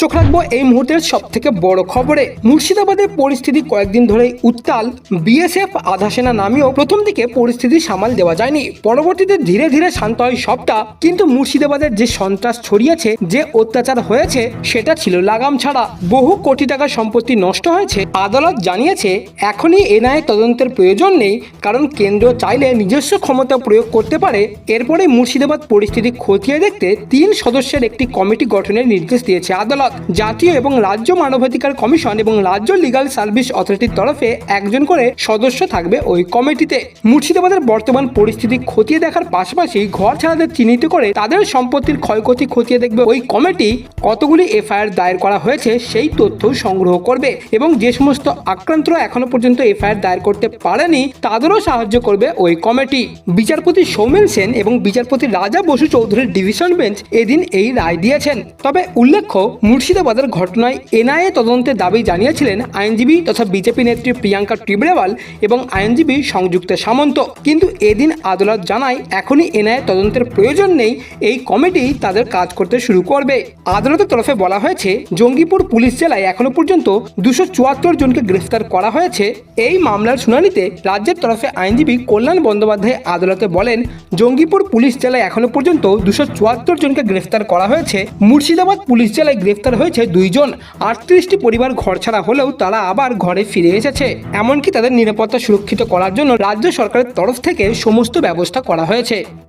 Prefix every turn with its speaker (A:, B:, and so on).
A: চোখ রাখব এই মুহূর্তের সব থেকে বড় খবরে। মুর্শিদাবাদের পরিস্থিতি কয়েকদিন ধরেই উত্তাল। বিএসএফ, আধা সেনা নামেও প্রথম দিকে পরিস্থিতি সামাল দেওয়া যায়নি। পরবর্তীতে ধীরে ধীরে শান্ত হয় সবটা। কিন্তু মুর্শিদাবাদের যে সন্ত্রাস ছড়িয়েছে, যে অত্যাচার হয়েছে, সেটা ছিল লাগাম ছাড়া। বহু কোটি টাকা সম্পত্তি নষ্ট হয়েছে। আদালত জানিয়েছে, এখনই এনআই তদন্তের প্রয়োজন নেই। কারণ কেন্দ্র চাইলে নিজস্ব ক্ষমতা প্রয়োগ করতে পারে। এরপরে মুর্শিদাবাদ পরিস্থিতি খতিয়ে দেখতে তিন সদস্যের একটি কমিটি গঠনের নির্দেশ দিয়েছে আদালত। জাতীয় এবং রাজ্য মানবাধিকার কমিশন এবং রাজ্য লিগাল সার্ভিস অথরিটির তরফে একজন করে সদস্য থাকবে ওই কমিটিতে। মুর্শিদাবাদের বর্তমান পরিস্থিতি খতিয়ে দেখার পাশাপাশি ঘর ছাড়াদের চিহ্নিত করে তাদের সম্পত্তির ক্ষয়ক্ষতি খতিয়ে দেখবে ওই কমিটি। কতগুলি এফআইআর দায়ের করা হয়েছে সেই তথ্য সংগ্রহ করবে এবং যে সমস্ত আক্রান্তরা এখনও পর্যন্ত এফআইআর দায়ের করতে পারেনি, তাদেরও সাহায্য করবে ওই কমিটি। বিচারপতি সৌমেন সেন এবং বিচারপতি রাজা বসু চৌধুরীর ডিভিশন বেঞ্চ এদিন এই রায় দিয়েছেন। তবে উল্লেখ্য মুর্শিদাবাদের ঘটনায় এনআইএ তদন্তের দাবি জানিয়েছিলেন আইনজীবী তথা বিজেপি নেত্রী প্রিয়াঙ্কা টিবরেওয়াল এবং আইনজীবী সংযুক্ত সামন্ত। কিন্তু এদিন আদালত জানায়, এখনই এনআইএ তদন্তের প্রয়োজন নেই, এই কমিটি তাদের কাজ করতে শুরু করবে। আদালতের তরফে বলা হয়েছে, জঙ্গিপুর পুলিশ জেলায় এখনও পর্যন্ত দুশো চুয়াত্তর জনকে গ্রেফতার করা হয়েছে। এই মামলার শুনানিতে রাজ্যের তরফে আইনজীবী কল্যাণ বন্দ্যোপাধ্যায় আদালতে বলেন, জঙ্গিপুর পুলিশ জেলায় এখনও পর্যন্ত দুশো চুয়াত্তর জনকে গ্রেফতার করা হয়েছে। মুর্শিদাবাদ পুলিশ জেলায় গ্রেফতার হয়েছে দুইজন। আটত্রিশটি পরিবার ঘর ছাড়া হলেও তারা আবার ঘরে ফিরে এসেছে। এমনকি তাদের নিরাপত্তা সুরক্ষিত করার জন্য রাজ্য সরকারের তরফ থেকে সমস্ত ব্যবস্থা করা হয়েছে।